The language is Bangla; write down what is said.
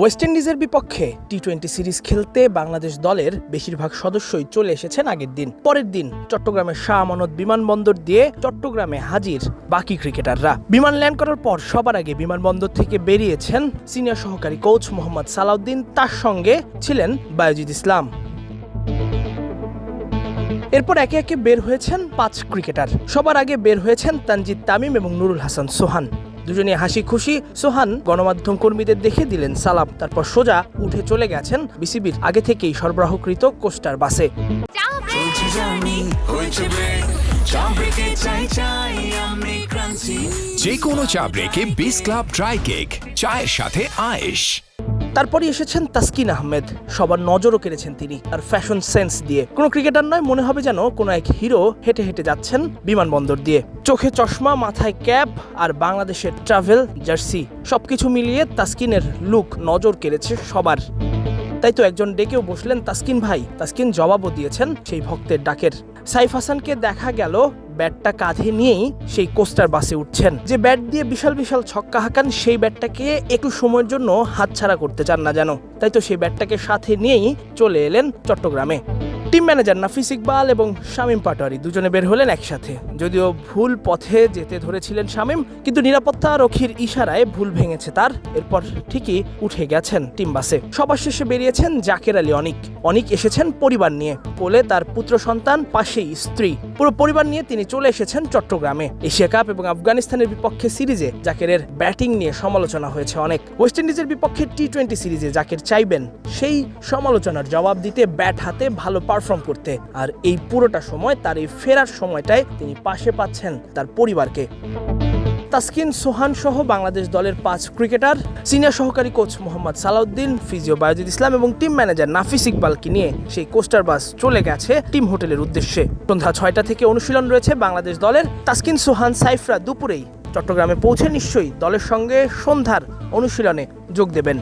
ওয়েস্ট ইন্ডিজের বিপক্ষে টি টোয়েন্টি সিরিজ খেলতে বাংলাদেশ দলের বেশিরভাগ সদস্যই চলে এসেছেন আগের দিন। পরের দিন চট্টগ্রামের শাহ আমানত বিমানবন্দর দিয়ে চট্টগ্রামে হাজির বাকি ক্রিকেটাররা। বিমান ল্যান্ড করার পর সবার আগে বিমানবন্দর থেকে বেরিয়েছেন সিনিয়র সহকারী কোচ মোহাম্মদ সালাউদ্দিন, তার সঙ্গে ছিলেন বায়োজিৎ ইসলাম। এরপর একে একে বের হয়েছেন পাঁচ ক্রিকেটার। সবার আগে বের হয়েছেন তানজিদ তামিম এবং নুরুল হাসান সোহান। দুজনে হাসি খুশি সোহান গণমাধ্যম কর্মীদের দেখে দিলেন সালাম তারপর সোজা উঠে চলে গেছেন বিসিবির আগে থেকেই সরবরাহকৃত কোস্টার বাসে। যে কোনো চা ব্রেকে বিস ক্লাব ড্রাই কেক চায়ের সাথে আয়েশ। তারপরই এসেছেন তাসকিন আহমেদ। সবার নজরও কেড়েছেন তিনি। তার ফ্যাশন সেন্স দিয়ে। কোনো ক্রিকেটার নয়, মনে হবে যেন কোনো এক হিরো হেঁটে হেঁটে যাচ্ছেন বিমানবন্দর দিয়ে। চোখে চশমা, মাথায় ক্যাপ আর বাংলাদেশের ট্রাভেল জার্সি সবকিছু মিলিয়ে তাসকিনের লুক নজর কেড়েছে সবার। তাই তো একজন ডেকেও বসলেন তাসকিন ভাই। তাসকিন জবাবও দিয়েছেন সেই ভক্তের ডাকের। সাইফ হাসানকে দেখা গেল ব্যাটটা কাঁধে নিয়েই সেই কোস্টার বাসে উঠছেন। যে ব্যাট দিয়ে বিশাল বিশাল ছক্কা হাঁকান, সেই ব্যাটটাকে একটু সময়ের জন্য হাতছাড়া করতে চান না যেন। তাই তো সেই ব্যাটটাকে সাথে নিয়েই চলে এলেন চট্টগ্রামে। টিম ম্যানেজার নাফিস ইকবাল এবং শামীম পাটোয়ারি দুজনে বের হলেন একসাথে। যদিও ভুল পথে যেতে ধরেছিলেন শামীম, কিন্তু নিরাপত্তা রক্ষীর ইশারায় ভুল ভেঙেছে তার। এরপর ঠিকই উঠে গেছেন টিম বাসে। সবার শেষে বেরিয়েছেন জাকের আলী অনিক। অনিক এসেছেন পরিবার নিয়ে। কোলে তার পুত্র সন্তান, পাশেই স্ত্রী। পুরো পরিবার নিয়ে তিনি চলে এসেছেন চট্টগ্রামে। এশিয়া কাপ এবং আফগানিস্তানের বিপক্ষে সিরিজে জাকেরের ব্যাটিং নিয়ে সমালোচনা হয়েছে অনেক। ওয়েস্ট ইন্ডিজের বিপক্ষে টি টোয়েন্টি সিরিজে জাকের চাইবেন সেই সমালোচনার জবাব দিতে ব্যাট হাতে ভালো পারফর্ম করতে। আর এই পুরোটা সময়, তার এই ফেরার সময়টায় তিনি পাশে পাচ্ছেন তার পরিবারকে। তাসকিন সোহান সহ বাংলাদেশ দলের পাঁচ ক্রিকেটার, সিনিয়র সহকারী কোচ মোহাম্মদ সালাউদ্দিন, ফিজিও বায়োজিদ ইসলাম এবং টিম ম্যানেজার নাফিস ইকবালকে নিয়ে সেই কোস্টার বাস চলে গেছে টিম হোটেলের উদ্দেশ্যে। সন্ধ্যা ছয়টা থেকে অনুশীলন রয়েছে বাংলাদেশ দলের তাসকিন সোহান সাইফরা দুপুরেই। চট্টগ্রামে পৌঁছে নিশ্চয়ই দলের সঙ্গে সন্ধ্যার অনুশীলনে যোগ দেবেন।